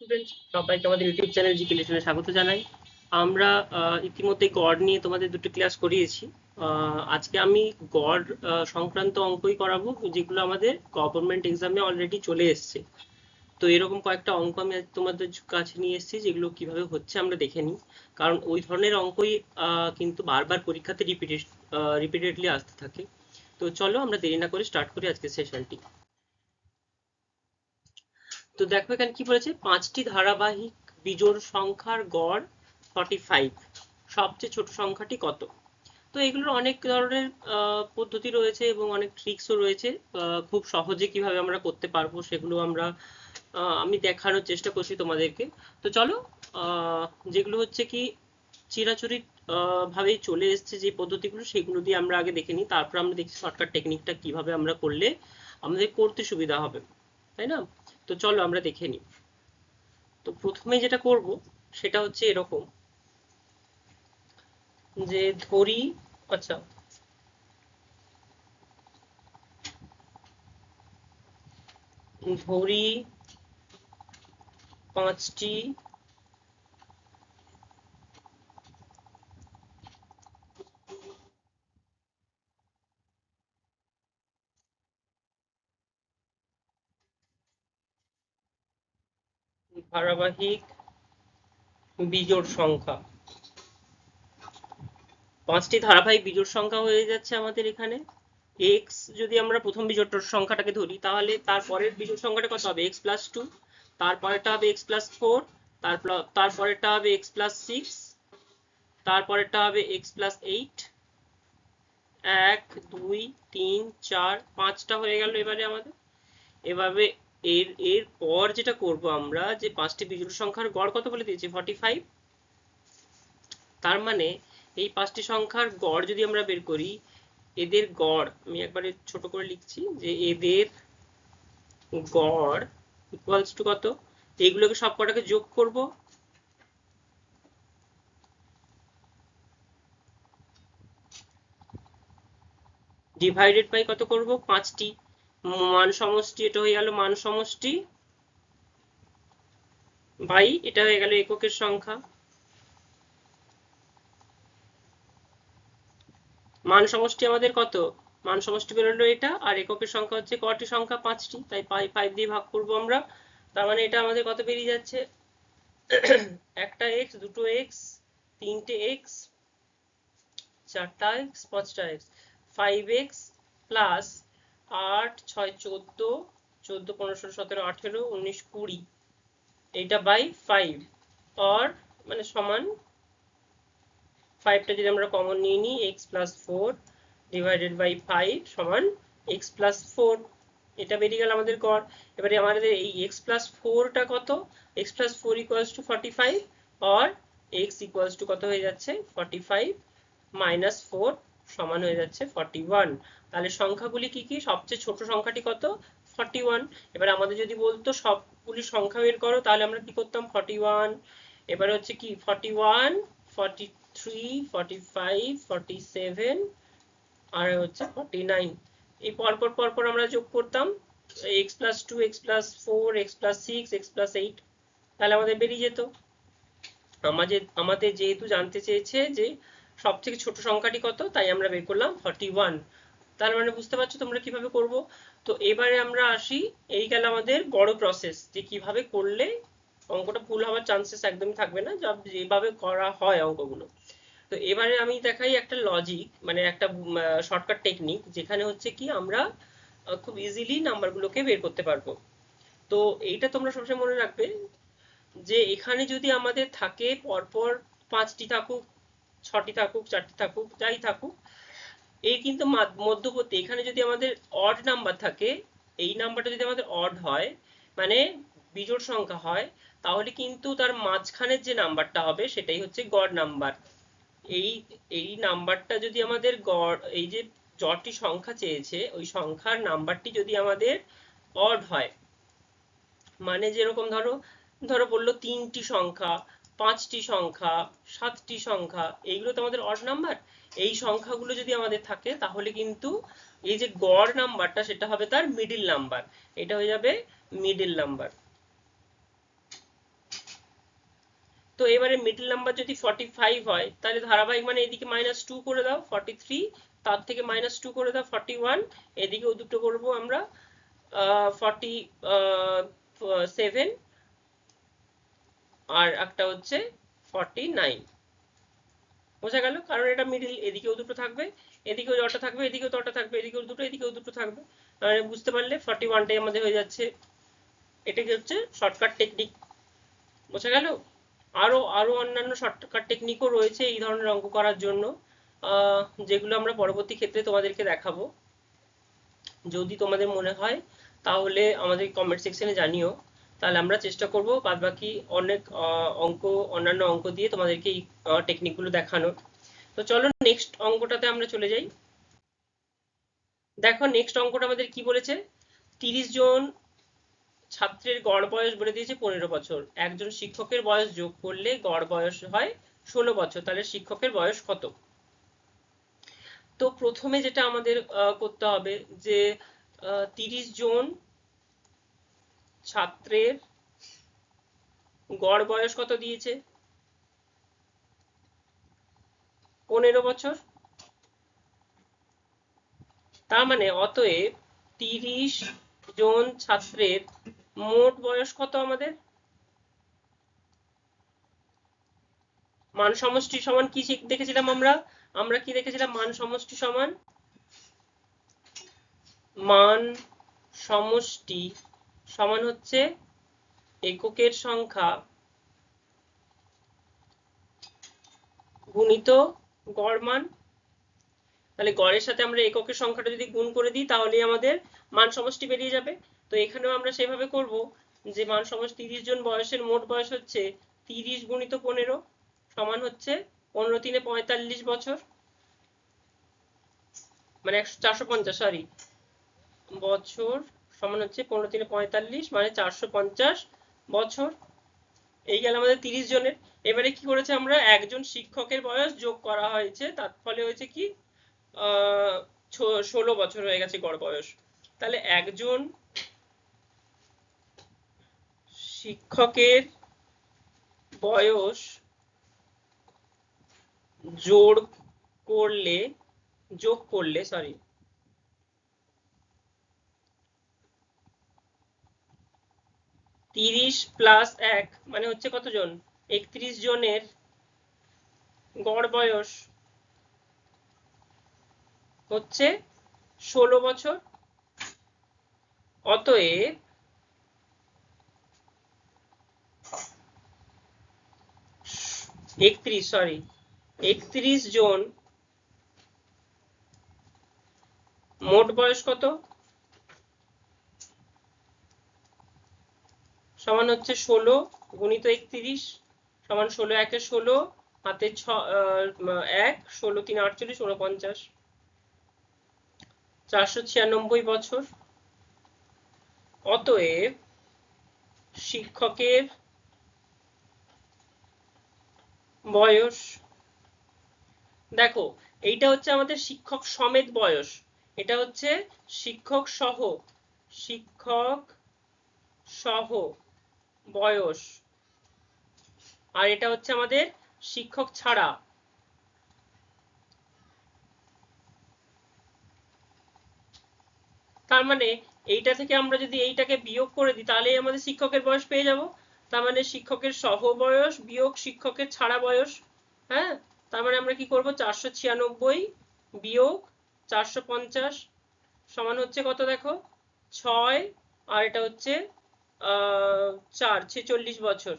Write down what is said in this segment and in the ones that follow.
Students সবাইকে আমাদের YouTube channel GK লিসনে স্বাগত জানাই। আমরা ইতিমধ্যে গড় নিয়ে তোমাদের দুটো ক্লাস করিয়েছি। আজকে আমি গড় সংক্রান্ত অঙ্কই করাবো, যেগুলো আমাদের গভর্নমেন্ট এক্সামে অলরেডি চলে এসেছে। তো এরকম কয়েকটা অঙ্ক আমি তোমাদের কাছে নিয়ে এসেছি, যেগুলো কীভাবে হচ্ছে আমরা দেখে নিই। কারণ ওই ধরনের অঙ্কই কিন্তু বারবার পরীক্ষাতে রিপিটেড রিপিটেডলি আসতে থাকে। তো চলো আমরা দেরি না করে স্টার্ট করি আজকের সেশনটি তো দেখো এখানে কি বলেছে? পাঁচটি ধারাবাহিক বিজোড় সংখ্যার গড় ফর্টি ফাইভ সবচেয়ে ছোট সংখ্যাটি কত? তো এগুলোর অনেক ধরনের পদ্ধতি রয়েছে এবং অনেক ট্রিক্সও রয়েছে। খুব সহজে কীভাবে আমরা করতে পারব সেগুলো আমরা আমি দেখানোর চেষ্টা করছি তোমাদেরকে। তো চলো যেগুলো হচ্ছে কি চিরাচরিত আহ, ভাবেই চলে এসেছে যে পদ্ধতিগুলো সেগুলো দিয়ে আমরা আগে দেখে নিই। তারপর আমরা দেখি শর্টকাট টেকনিকটা কীভাবে আমরা করলে আমাদের করতে সুবিধা হবে। তাই না? তো চলো আমরা দেখে নিই। তো প্রথমে যেটা করব, সেটা হচ্ছে এরকম। যে ধরি আচ্ছা। ধরি পাঁচটি ধারাবাহিক বিজোড় সংখ্যা। পাঁচটি ধারাবাহিক বিজোড় সংখ্যা হয়ে যাচ্ছে আমাদের এখানে। এক্স যদি আমরা প্রথম বিজোড় সংখ্যাটাকে ধরি, তাহলে তারপরের বিজোড় সংখ্যাটা কত হবে? এক্স প্লাস টু তারপরেরটা হবে এক্স প্লাস ফোর তারপর তারপরেরটা হবে এক্স প্লাস সিক্স তারপরেরটা হবে এক্স প্লাস এইট এক, দুই, তিন, চার, পাঁচটা হয়ে গেল এবারে আমাদের। এভাবে এর এর পর যেটা করব আমরা, যে পাঁচটি বিজোড় সংখ্যার গড় কত বলে দিয়েছি? ফর্টি ফাইভ তার মানে এই পাঁচটি সংখ্যার গড় যদি আমরা বের করি, এদের গড়, আমি একবারে ছোট করে লিখছি, যে এদের গড় ইকুয়ালস টু কত? এইগুলোকে সব কটাকে যোগ করব। ডিভাইডেড বাই কত করব? পাঁচটি। মান সমষ্টি এটা হয়ে গেল মান সমষ্টি বাই, এটা হয়ে গেল এককের সংখ্যা। মান সমষ্টি আমাদের কত? মান সমষ্টি বেরোলো এটা, আর এককের সংখ্যা হচ্ছে কটি সংখ্যা? পাঁচটি। তাই পাই ফাইভ দিয়ে ভাগ করব আমরা। তার মানে এটা আমাদের কত বেরিয়ে যাচ্ছে? একটা এক্স দুটো এক্স তিনটে এক্স চারটা এক্স পাঁচটা এক্স ফাইভ এক্স প্লাস আট, ছয়, চোদ্দ চোদ্দ, পনেরো, ষোলো, সতেরো, আঠেরো, উনিশ, কুড়ি। এইটা বাই ফাইভ অর মানে সমান ফাইভটা যদি আমরা কমন নিয়ে নিই x plus four divided by five সমান এক্স প্লাস ফোর এটা বেরিয়ে গেল আমাদের গড়। এবারে আমাদের এই এক্স প্লাস ফোরটা কত? X plus four equals to forty five or x equals to কত হয়ে যাচ্ছে? ফর্টি ফাইভ মাইনাস ফোর সমান হয়ে যাচ্ছে ফর্টি ওয়ান তাহলে সংখ্যাগুলি কি কি? সবচেয়ে ছোট সংখ্যাটি কত? ফর্টি ওয়ান এবার আমাদের যদি বলতো সবগুলি সংখ্যা বের করো, তাহলে আমরা কি করতাম? ফর্টি ওয়ান এবার হচ্ছে কি? Forty one forty three forty five forty seven আর হচ্ছে ফর্টি নাইন এই পরপর পরপর আমরা যোগ করতাম। X plus two x plus four x plus six x plus eight তাহলে আমাদের বেরিয়ে যেত। আমাদের আমাদের যেহেতু জানতে চেয়েছে যে সব থেকে ছোট সংখ্যাটি কত? তাই আমরা বের করলাম ফর্টি ওয়ান তার মানে বুঝতে পারছ তোমরা কীভাবে করব? তো এবারে আমরা আসি, এই গেল আমাদের বড় প্রসেস যে কীভাবে করলে অঙ্কটা ভুল হওয়ার চান্সেস একদমই থাকবে না যেভাবে করা হয় অঙ্কগুলো। তো এবারে আমি দেখাই একটা লজিক মানে একটা শর্টকাট টেকনিক যেখানে হচ্ছে কি আমরা খুব ইজিলি নাম্বারগুলোকে বের করতে পারব। তো এইটা তোমরা সবসময় মনে রাখবে যে এখানে যদি আমাদের থাকে পরপর পাঁচটি থাকুক ছটি থাকুক, চারটি থাকুক, যাই থাকুক, এই কিন্তু মধ্যবর্তী, এখানে যদি আমাদের অড নাম্বার থাকে, এই নাম্বারটা যদি আমাদের অড হয় মানে বিজোড় সংখ্যা হয়, তাহলে কিন্তু তার মাঝখানের যে নাম্বারটা হবে, সেটাই হচ্ছে গড় নাম্বার এই এই নাম্বারটা যদি আমাদের গড়, এই যে যটি সংখ্যা চেয়েছে, ওই সংখ্যার নাম্বারটি যদি আমাদের অড হয় মানে যেরকম ধরো ধরো বলল তিনটি সংখ্যা পাঁচটি সংখ্যা, সাতটি সংখ্যা, এইগুলো তো আমাদের অড নাম্বার এই সংখ্যাগুলো যদি আমাদের থাকে, তাহলে কিন্তু এই যে গড় নাম্বারটা সেটা হবে তার মিডিল নাম্বার এটা হয়ে যাবে মিডিল নাম্বার তো এবারে মিডল নাম্বার যদি ফর্টি ফাইভ হয়, তাহলে ধারাবাহিক মানে এদিকে মাইনাস টু করে দাও ফর্টি থ্রি তার থেকে মাইনাস টু করে দাও ফর্টি ওয়ান এদিকেও দুটো করব আমরা ফর্টি সেভেন আর একটা হচ্ছে ফর্টি নাইন বোঝা গেল? কারণ এটা মিডিল এদিকেও দুটো থাকবে, এদিকেও জটা থাকবে, এদিকেও তটা থাকবে, এদিকেও দুটো এদিকেও দুটো থাকবে। মানে বুঝতে পারলে ফর্টি ওয়ানটাই আমাদের হয়ে যাচ্ছে। এটা কি হচ্ছে শর্টকাট টেকনিক বোঝা গেল? আরও আরও অন্যান্য শর্টকাট টেকনিকও রয়েছে এই ধরনের অঙ্ক করার জন্য যেগুলো আমরা পরবর্তী ক্ষেত্রে তোমাদেরকে দেখাবো। যদি তোমাদের মনে হয়, তাহলে আমাদের কমেন্ট সেকশনে জানিও। তাহলে আমরা চেষ্টা করব বাদ বাকি অনেক অঙ্ক, অন্যান্য অঙ্ক দিয়ে তোমাদেরকে এই টেকনিকগুলো দেখানোর। তো চলো নেক্সট অঙ্কটাতে আমরা চলে যাই। দেখো নেক্সট অঙ্কটা আমাদের কি বলেছে? তিরিশ জন ছাত্রের গড় বয়স বলে দিয়েছে পনেরো বছর। একজন শিক্ষকের বয়স যোগ করলে গড় বয়স হয় ষোলো বছর। তাহলে শিক্ষকের বয়স কত? তো প্রথমে যেটা আমাদের করতে হবে যে তিরিশ জন ছাত্রের গড় বয়স কত দিয়েছে? পনেরো বছর। তার মানে অতএব তিরিশ জন ছাত্রের মোট বয়স কত আমাদের? মান সমষ্টি সমান কি দেখেছিলাম আমরা? আমরা কি দেখেছিলাম? মান সমষ্টি সমান? মান সমষ্টি সমান হচ্ছে এককের সংখ্যা গুণিত গড় মান। তাহলে গড়ের সাথে আমরা এককের সংখ্যাটা যদি গুণ করে দিই, তাহলে আমাদের মান সমষ্টি বেরিয়ে যাবে। তো এখানেও আমরা সেভাবে করব যে মান সমষ্টি তিরিশ জন বয়সের, মোট বয়স হচ্ছে তিরিশ গুণিত পনেরো, সমান হচ্ছে পনেরো তিনে পঁয়তাল্লিশ বছর। মানে একশো চারশো পঞ্চাশ সরি বছর সমান হচ্ছে পনেরো তিনে পঁয়তাল্লিশ মানে চারশো পঞ্চাশ বছর। এই গেল আমাদের তিরিশ জনের। এবারে কি করেছে আমরা? একজন শিক্ষকের বয়স যোগ করা হয়েছে, তার ফলে হয়েছে কি? ষোলো বছর হয়ে গেছে গড় বয়স। তাহলে একজন শিক্ষকের বয়স জোর করলে, যোগ করলে সরি তিরিশ প্লাস এক মানে হচ্ছে কতজন? একত্রিশ জনের গড় বয়স হচ্ছে ষোলো বছর। অতএব একত্রিশ সরি একত্রিশ জন মোট বয়স কত? সমান হচ্ছে ষোলো গুণিত একত্রিশ, সমান ষোলো একে ষোলো, হাতে ছ এক, ষোলো তিন আটচল্লিশ উনপঞ্চাশ চারশো ছিয়ানব্বই বছর। অতএব শিক্ষকের বয়স, দেখো, এইটা হচ্ছে আমাদের শিক্ষক সমেত বয়স। এটা হচ্ছে শিক্ষক সহ শিক্ষক সহ। বয়স। আর এটা হচ্ছে আমাদের শিক্ষক ছাড়া। তার মানে এইটা থেকে আমরা যদি এইটাকে বিয়োগ করে দিই তাহলে আমাদের শিক্ষকের বয়স পেয়ে যাব। তার মানে শিক্ষকের সহ বয়স বিয়োগ শিক্ষকের ছাড়া বয়স হ্যাঁ? তার মানে আমরা কি করব? চারশো ছিয়ানব্বই বিয়োগ চারশো পঞ্চাশ সমান হচ্ছে কত দেখো? ছয়। আর এটা হচ্ছে চার, ছেচল্লিশ বছর।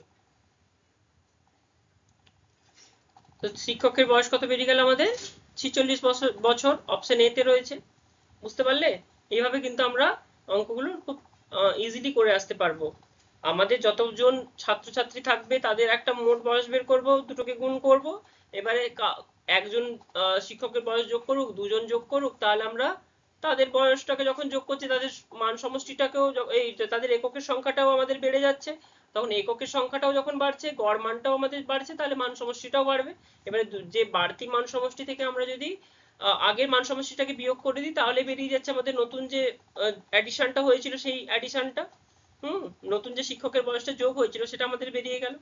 তো শিক্ষকের বয়স কত বেরিয়ে গেল আমাদের? ছিচল্লিশ বছর বছর অপশন এতে রয়েছে। বুঝতে পারলে? এইভাবে কিন্তু আমরা অঙ্কগুলো খুব ইজিলি করে আসতে পারব। আমাদের যতজন ছাত্রছাত্রী থাকবে, তাদের একটা মোট বয়স বের করব, দুটোকে গুণ করব। এবারে একজন শিক্ষকের বয়স যোগ করুক, দুজন যোগ করুক, তাহলে আমরা তাদের বয়সটাকে যখন যোগ করছি, তাদের মান সমষ্টিটাকেও এই তাদের এককের সংখ্যাটাও আমাদের বেড়ে যাচ্ছে। তখন এককের সংখ্যাটাও যখন বাড়ছে, গড় মানটাও আমাদের বাড়ছে, তাহলে মান সমষ্টিটাও বাড়বে। এবারে যে বাড়তি মান সমষ্টি থেকে আমরা যদি আগের মান সমষ্টিটাকে বিয়োগ করে দিই, তাহলে বেরিয়ে যাচ্ছে আমাদের নতুন যে অ্যাডিশনটা হয়েছিল সেই অ্যাডিশনটা হুম, নতুন যে শিক্ষকের বয়সটা যোগ হয়েছিল, সেটা আমাদের বেরিয়ে গেল।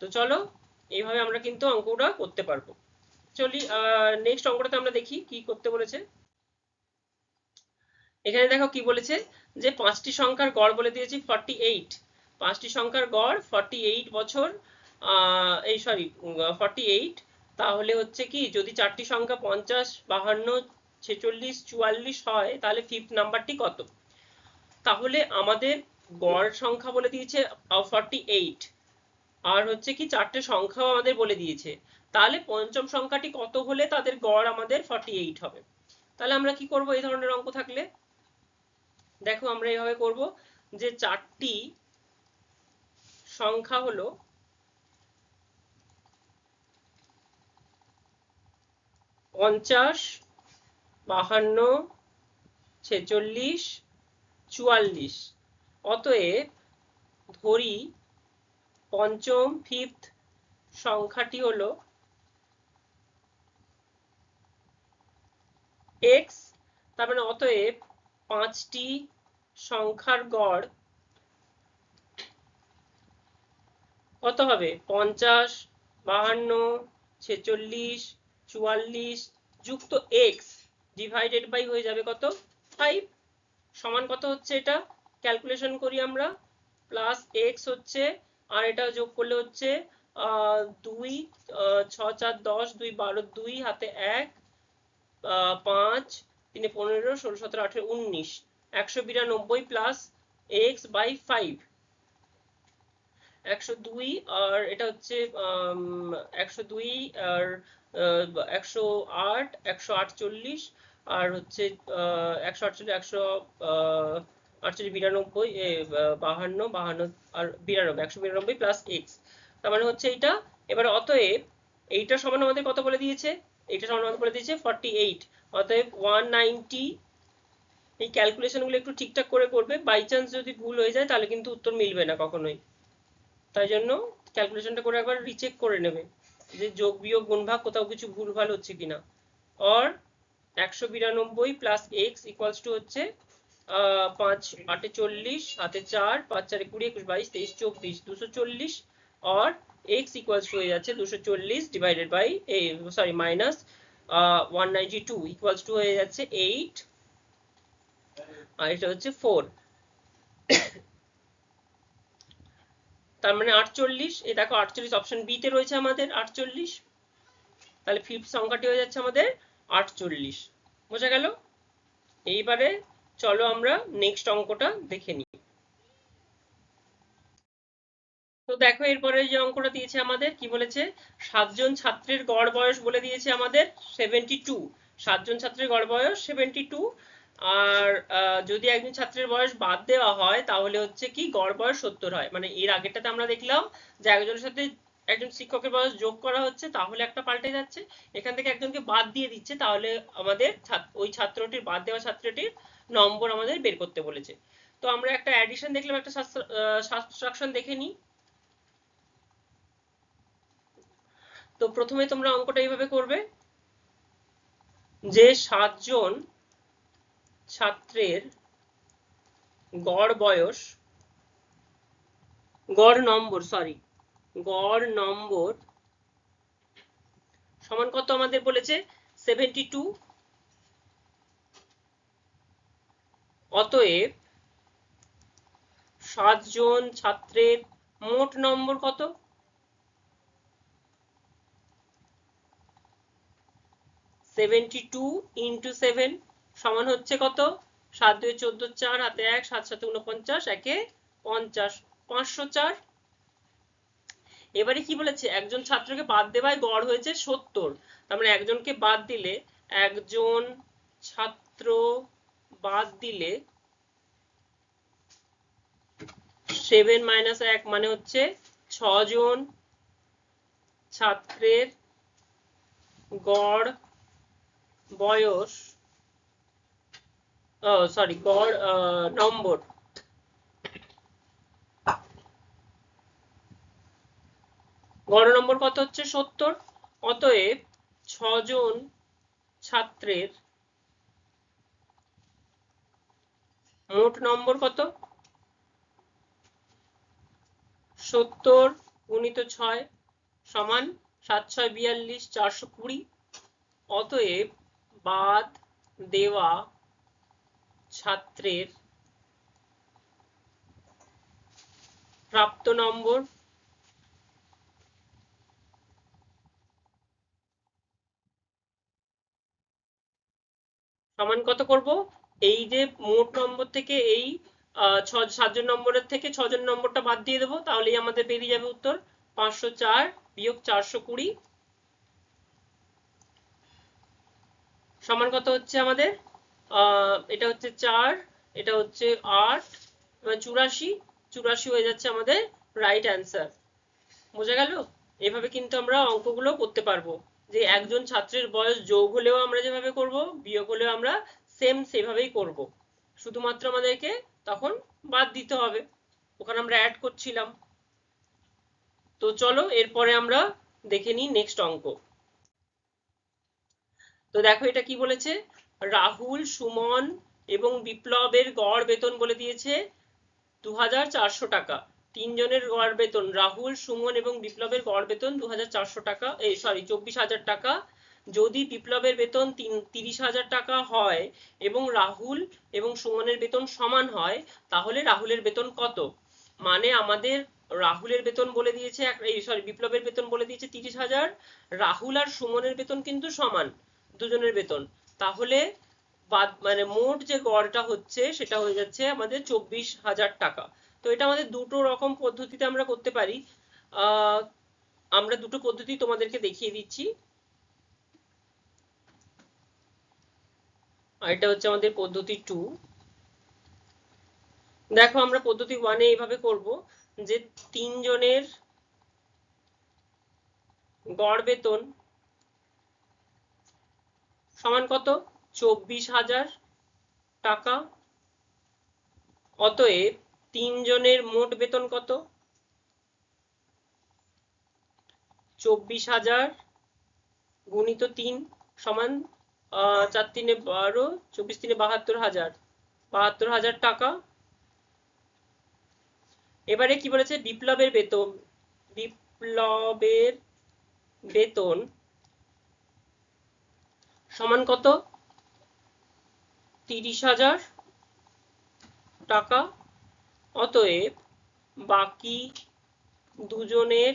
তো চলো, এইভাবে আমরা কিন্তু অঙ্কটা করতে পারব। চলি আহ নেক্সট অঙ্কটাতে আমরা দেখি কি করতে বলেছে। এখানে দেখো কি বলেছে যে পাঁচটি সংখ্যার গড় বলে দিয়েছি ফর্টি এইট পাঁচটি সংখ্যার গড় ফর্টি এইট বছর এই সরি ফর্টি এইট তাহলে হচ্ছে কি, যদি চারটি সংখ্যা পঞ্চাশ, বাহান্ন, ছেচল্লিশ, চুয়াল্লিশ হয়, তাহলে ফিফথ নাম্বারটি কত? তাহলে আমাদের গড় সংখ্যা বলে দিয়েছে ফর্টি এইট আর হচ্ছে কি, চারটে সংখ্যাও আমাদের বলে দিয়েছে। তাহলে পঞ্চম সংখ্যাটি কত হলে তাদের গড় আমাদের ফর্টি এইট হবে? তাহলে আমরা কি করব? এই ধরনের অঙ্ক থাকলে দেখো আমরা এইভাবে করব যে চারটি সংখ্যা হলো পঞ্চাশ, বাহান্ন, ছেচল্লিশ, চুয়াল্লিশ। অতএব ধরি পঞ্চম ফিফথ সংখ্যাটি হলো এক্স তার মানে অতএব পাঁচটি সংখ্যার গড় কত হবে? পঞ্চাশ, বাহান্ন, ছেচল্লিশ, চুয়াল্লিশ যুক্ত এক্স ডিভাইডেড বাই হয়ে যাবে কত? ফাইভ সমান কত হচ্ছে এটা? ক্যালকুলেশন করি আমরা। প্লাস এক্স হচ্ছে, আর এটা যোগ করলে হচ্ছে দুই ছ, চার, দশ, দুই, বারো, দুই, হাতে এক পাঁচ তিনে পনেরো, ষোলো, সতেরো, আঠেরো, উনিশ, একশো বিরানব্বই প্লাস এক্স বাই ফাইভ একশো দুই আর এটা হচ্ছে একশো দুই আর একশো আট, একশো আটচল্লিশ আর হচ্ছে একশো আটচল্লিশ একশো আটচল্লিশ, বিরানব্বই বাহান্ন বাহান্ন আর বিরানব্বই, একশো বিরানব্বই প্লাস এক্স তার মানে হচ্ছে এইটা। এবার অতএব এইটা সমান আমাদের কত বলে দিয়েছে? এইটা সমান আমাদের বলে দিয়েছে? ফর্টি এইট অতএব ওয়ান নাইনটি এই ক্যালকুলেশনগুলো একটু ঠিকঠাক করে করবে। বাই চান্স যদি ভুল হয়ে যায়, তাহলে কিন্তু উত্তর মিলবে না কখনোই। তাই জন্য ক্যালকুলেশনটা করে একবার রিচেক করে নেবে যে যোগ বিয়োগ গুণভাগ কোথাও কিছু ভুলভাল হচ্ছে কিনা। অর একশো বিরানব্বই প্লাস এক্স ইকুয়ালস টু হচ্ছে পাঁচ, আটে চল্লিশ হাতে চার, পাঁচ, চারে কুড়ি, একুশ, বাইশ, তেইশ, চব্বিশ, দুশো চল্লিশ। অর এক্স ইকুয়ালস টু হয়ে যাচ্ছে দুশো চল্লিশ divided by sorry minus one ninety two equals to হয়ে যাচ্ছে এইট আর এটা হচ্ছে ফোর তার মানে আটচল্লিশ, এই দেখো আটচল্লিশ অপশন বি তে রয়েছে আমাদের আটচল্লিশ। তাহলে ফিফথ সংখ্যাটি হয়ে যাচ্ছে আমাদের আটচল্লিশ। বোঝা গেল? এইবারে চলো আমরা নেক্সট অঙ্কটা দেখে নিই। তো দেখো, এরপরে যে অঙ্কটা দিয়েছে আমাদের, কি বলেছে? সাতজন ছাত্রের গড় বয়স বলে দিয়েছে আমাদের সেভেন্টি টু সাতজন ছাত্রের গড় বয়স সেভেন্টি টু আর যদি একজন ছাত্রের বয়স বাদ দেওয়া হয়, তাহলে হচ্ছে কি গড় বয়স সত্তর হয়। মানে এর আগেরটাতে আমরা দেখলাম যে একজনের সাথে একজন শিক্ষকের বয়স যোগ করা হচ্ছে, তাহলে একটা পাল্টে যাচ্ছে। এখান থেকে একজনকে বাদ দিয়ে দিচ্ছে, তাহলে আমাদের ওই ছাত্রটির, বাদ দেওয়া ছাত্রটির নম্বর আমাদের বের করতে বলেছে। তো আমরা একটা অ্যাডিশন দেখলাম, একটা সাবস্ট্রাকশন দেখে নিই। তো প্রথমে তোমরা অঙ্কটা এইভাবে করবে যে সাতজন ছাত্রের গড় বয়স, গড় নম্বর সরি গড় নম্বর সমান কত আমাদের বলেছে? সেভেন্টি টু অতএব সাতজন ছাত্রের মোট নম্বর কত? সেভেন্টি টু ইন্টু সেভেন সমান হচ্ছে কত? সাত দুই চোদ্দ চার, হাতে এক, সাত সাথে উনপঞ্চাশ একে পঞ্চাশ, পাঁচশো চার। এবারে কি বলেছে? একজন ছাত্রকে বাদ গড় হয়েছে সত্তর। তার মানে একজনকে বাদ দিলে, একজন ছাত্র বাদ দিলে সেভেন মাইনাস এক মানে হচ্ছে ছজন ছাত্রের গড় বয়স সরি গড় নম্বর। গড় নম্বর কত হচ্ছে? সত্তর। অতএব ছজন ছাত্রের মোট নম্বর কত? সত্তর গুণিত ছয় সমান সাত ছয় বিয়াল্লিশ চারশো কুড়ি। অতএব বাদ দেওয়া ছাত্রের প্রাপ্ত নম্বর। সমান কত করব? এই যে মোট নম্বর থেকে এই ছ, সাতজন নম্বরের থেকে ছজন নম্বরটা বাদ দিয়ে দেবো, তাহলেই আমাদের বেরিয়ে যাবে উত্তর। পাঁচশো চার বিয়োগ চারশো কুড়ি। সমান কত হচ্ছে আমাদের? এটা হচ্ছে চার, এটা হচ্ছে আট চুরাশি চুরাশি হয়ে যাচ্ছে আমাদের রাইট অ্যান্সার বোঝা গেল? এভাবে কিন্তু আমরা অঙ্কগুলো করতে পারব। যে একজন ছাত্রের বয়স যোগ হলেও আমরা যেভাবে করব, বিয়োগ হলেও আমরা সেম সেভাবেই করব। শুধুমাত্র আমাদেরকে তখন বাদ দিতে হবে। ওখানে আমরা অ্যাড করছিলাম। তো চলো, এরপরে আমরা দেখে নিই নেক্সট অঙ্ক। তো দেখো এটা কি বলেছে? রাহুল, সুমন এবং বিপ্লবের গড় বেতন বলে দিয়েছে দু হাজার চারশো টাকা। তিনজনের গড় বেতন, রাহুল, সুমন এবং বিপ্লবের গড় বেতন দু টাকা এই সরি চব্বিশ হাজার টাকা। যদি বিপ্লবের বেতন তিরিশ হাজার টাকা হয় এবং রাহুল এবং সুমনের বেতন সমান হয়, তাহলে রাহুলের বেতন কত? মানে আমাদের রাহুলের বেতন বলে দিয়েছে এই সরি বিপ্লবের বেতন বলে দিয়েছে তিরিশ হাজার। রাহুল আর সুমনের বেতন কিন্তু সমান। দুজনের বেতন। তাহলে বাদ মানে মোট যে গড়টা হচ্ছে, সেটা হয়ে যাচ্ছে আমাদের চব্বিশ হাজার টাকা। তো এটা আমাদের দুটো রকম পদ্ধতিতে আমরা করতে পারি। আমরা দুটো পদ্ধতি তোমাদেরকে দেখিয়ে দিচ্ছি। এটা হচ্ছে আমাদের পদ্ধতি টু দেখো, আমরা পদ্ধতি ওয়ানে এইভাবে করব যে তিনজনের গড় বেতন সমান কত? চব্বিশ হাজার টাকা। অতএব তিনজনের মোট বেতন কত? চব্বিশ হাজার গুণিত তিন সমান চার তিনে বারো, চব্বিশ তিনে বাহাত্তর হাজার। বাহাত্তর হাজার টাকা। এবারে কি বলেছে? বিপ্লবের বেতন। বিপ্লবের বেতন সমান কত? তিরিশ হাজার টাকা। অতএব বাকি দুজনের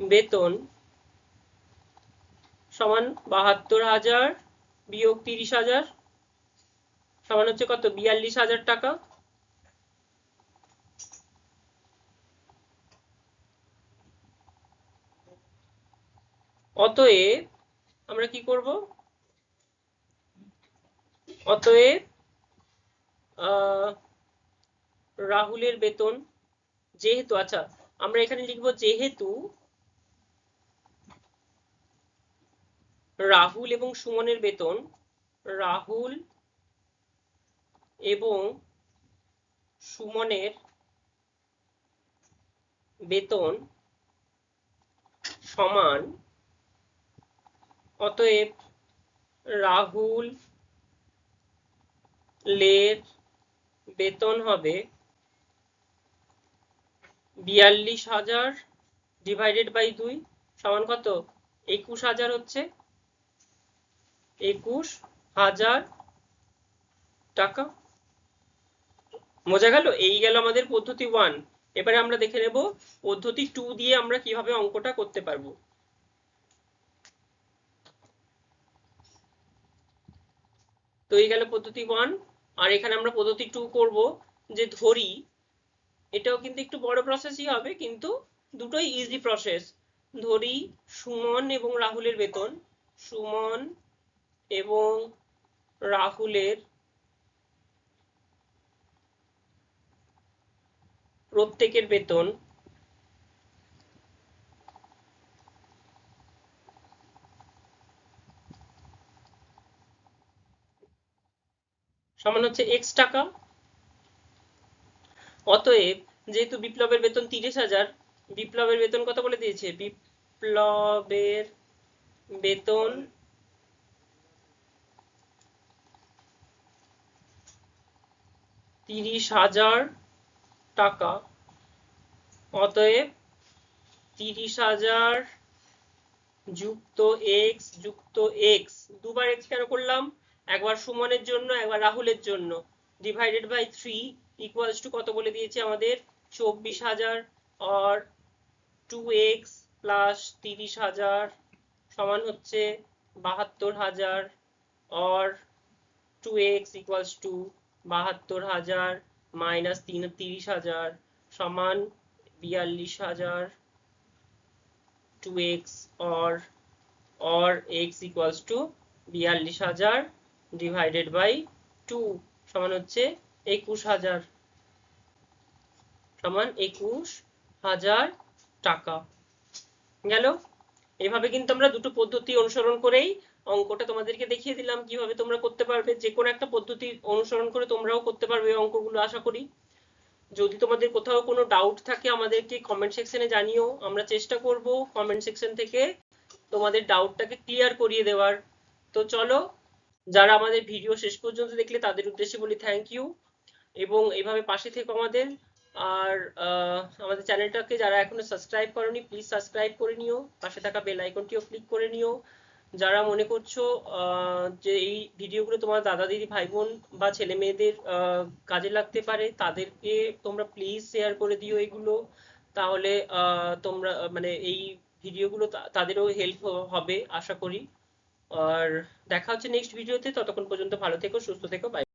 বেতন সমান বাহাত্তর হাজার বিয়োগ তিরিশ হাজার, সমান হচ্ছে কত? বিয়াল্লিশ হাজার টাকা। অতএব আমরা কি করব? অতএব রাহুলের বেতন যেহেতু আচ্ছা আমরা এখানে লিখব যেহেতু রাহুল এবং সুমনের বেতন, রাহুল এবং সুমনের বেতন সমান অতএব রাহুল লের বেতন হবে বিয়াল্লিশ হাজার ডিভাইডেড বাই দুই সমান কত? একুশ হাজার হচ্ছে একুশ হাজার টাকা। বোঝা গেল? এই গেল আমাদের পদ্ধতি ওয়ান এবারে আমরা দেখে নেব পদ্ধতি টু দিয়ে আমরা কীভাবে অঙ্কটা করতে পারব। তো এই গেল পদ্ধতি ওয়ান আর এখানে আমরা পদ্ধতি টু করব যে ধরি। এটাও কিন্তু একটু বড় প্রসেসই হবে, কিন্তু দুটোই ইজি প্রসেস ধরি সুমন এবং রাহুলের বেতন। সুমন এবং রাহুলের প্রত্যেকের বেতন। সমান হচ্ছে এক্স টাকা। অতএব যেহেতু বিপ্লবের বেতন তিরিশ হাজার, বিপ্লবের বেতন কত বলে দিয়েছে? বিপ্লবের বেতন তিরিশ হাজার টাকা। অতএব তিরিশ হাজার যুক্ত এক্স যুক্ত এক্স দুবার এক্স কেন করলাম? একবার সুমনের জন্য, একবার রাহুলের জন্য। Divided by three equals to কত বলে দিয়েছে আমাদের? চব্বিশ হাজার আর টু এক্স প্লাস তিরিশ হাজার সমান হচ্ছে বাহাত্তর হাজার আর টু এক্স ইকুয়ালস টু বাহাত্তর হাজার মাইনাস তিন, তিরিশ হাজার সমান বিয়াল্লিশ হাজার two x or or x equals to বিয়াল্লিশ হাজার ডিভাইডেড বাই টু সমান হচ্ছে একুশ হাজার সমান একুশ হাজার টাকা। গেল? এভাবে কিন্তু আমরা দুটো পদ্ধতি অনুসরণ করেই অঙ্কটা তোমাদেরকে দেখিয়ে দিলাম, কীভাবে তোমরা করতে পারবে। যে কোনো একটা পদ্ধতি অনুসরণ করে তোমরাও করতে পারবে অঙ্কগুলো, আশা করি। যদি তোমাদের কোথাও কোনো ডাউট থাকে, আমাদেরকে কমেন্ট সেকশনে জানিও। আমরা চেষ্টা করব কমেন্ট সেকশন থেকে তোমাদের ডাউটটাকে ক্লিয়ার করিয়ে দেওয়ার। তো চলো যারা আমাদের ভিডিও শেষ পর্যন্ত দেখলে তাদের উদ্দেশ্যে বলি থ্যাংক ইউ এবং এইভাবে পাশে থেকো আমাদের। আর আমাদের চ্যানেলটাকে যারা এখনও সাবস্ক্রাইব করনি প্লিজ সাবস্ক্রাইব করে নিও। পাশে থাকা বেল আইকনটিও ক্লিক করে নিও। যারা মনে করছ যে এই ভিডিওগুলো তোমার দাদা, দিদি, ভাই বোন বা ছেলে মেয়েদের কাজে লাগতে পারে, তাদেরকে তোমরা প্লিজ শেয়ার করে দিও এগুলো। তাহলে তোমরা মানে এই ভিডিওগুলো তাদেরও হেল্প হবে, আশা করি। আর দেখা হচ্ছে নেক্সট ভিডিওতে ততক্ষণ পর্যন্ত ভালো থেকো সুস্থ থেকো বাই